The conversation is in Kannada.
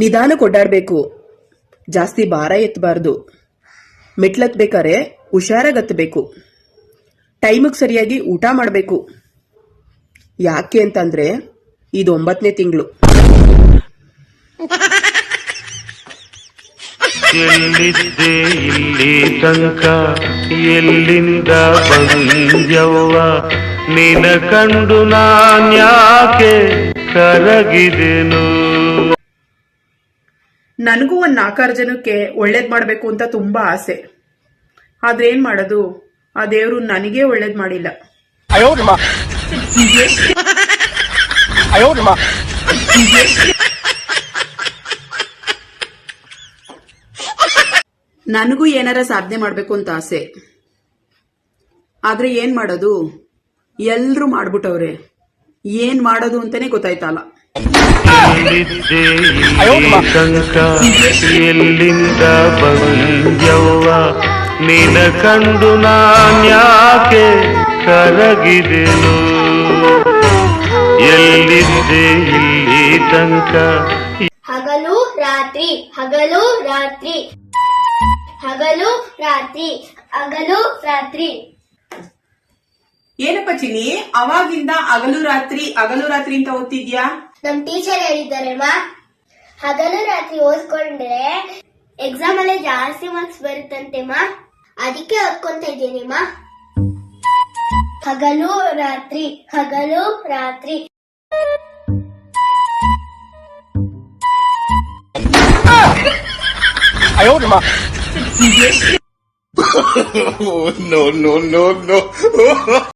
ನಿಧಾನಕ್ಕೆ ಓಡಾಡಬೇಕು ಜಾಸ್ತಿ ಭಾರ ಎತ್ತಬಾರ್ದು. ಮೆಟ್ಲತ್ಬೇಕಾರೆ ಹುಷಾರಾಗಿ ಹತ್ತಬೇಕು ಟೈಮಿಗೆ ಸರಿಯಾಗಿ ಊಟ ಮಾಡಬೇಕು. ಯಾಕೆ ಅಂತಂದ್ರೆ ಇದು ಒಂಬತ್ತನೇ ತಿಂಗಳು. ಎಲ್ಲಿದ್ದೆ ಇಲ್ಲಿ ತನಕ? ಎಲ್ಲಿಂದ ಬಂದ್ಯವ್ವ? ನಿನ ಕಂಡು ನಾನ್ಯಾಕೆ ಕರಗಿದೆನು? ನನಗೂ ಒಂದು ನಾಲ್ಕಾರು ಜನಕ್ಕೆ ಒಳ್ಳೇದು ಮಾಡಬೇಕು ಅಂತ ತುಂಬ ಆಸೆ. ಆದ್ರೆ ಏನು ಮಾಡೋದು? ಆ ದೇವರು ನನಗೆ ಒಳ್ಳೇದು ಮಾಡಿಲ್ಲ. ನನಗೂ ಏನಾರ ಸಾಧನೆ ಮಾಡಬೇಕು ಅಂತ ಆಸೆ. ಆದ್ರೆ ಏನ್ ಮಾಡೋದು? ಎಲ್ಲರೂ ಮಾಡ್ಬಿಟ್ಟವ್ರೆ. ಏನು ಮಾಡೋದು ಅಂತಾನೆ ಗೊತ್ತಾಯ್ತಲ್ಲ ಎಲ್ಲಿದ್ದೆ ತನಕ ಎಲ್ಲಿಂದ ಬಂದ್ಯವ್ವ? ನಿನ ಕಂಡು ನಾನ್ಯಾಕೆ ಕರಗಿದೆನು? ಎಲ್ಲಿದ್ದೆ ಇಲ್ಲಿ ತನಕ? ಹಗಲು ರಾತ್ರಿ ಹಗಲು ರಾತ್ರಿ. ಹಗಲು ರಾತ್ರಿ ಹಗಲು ರಾತ್ರಿ. ಏನಪ್ಪ ಚಿನ್ನಿ? ಅವಾಗಿಂದ ಹಗಲು ರಾತ್ರಿ ಹಗಲು ರಾತ್ರಿ ಅಂತ ಓದ್ತಿದ್ಯಾ? ನಮ್ ಟೀಚರ್ ಹೇಳಿದ್ದಾರಲ್ವಾ? ಹಗಲು ರಾತ್ರಿ ಓದ್ಕೊಂಡ್ರೆ ಎಕ್ಸಾಮ್ ಅಲ್ಲಿ ಜಾಸ್ತಿ ಮಾರ್ಕ್ಸ್ ಬರುತ್ತಂತೆ ಮಾ. ಅದಕ್ಕೆ ಓದ್ಕೊಂತ ಇದ್ದೀನಿ ಮಾ. ಹಗಲು ರಾತ್ರಿ ಹಗಲು ರಾತ್ರಿ. Oh, no, no, no, no.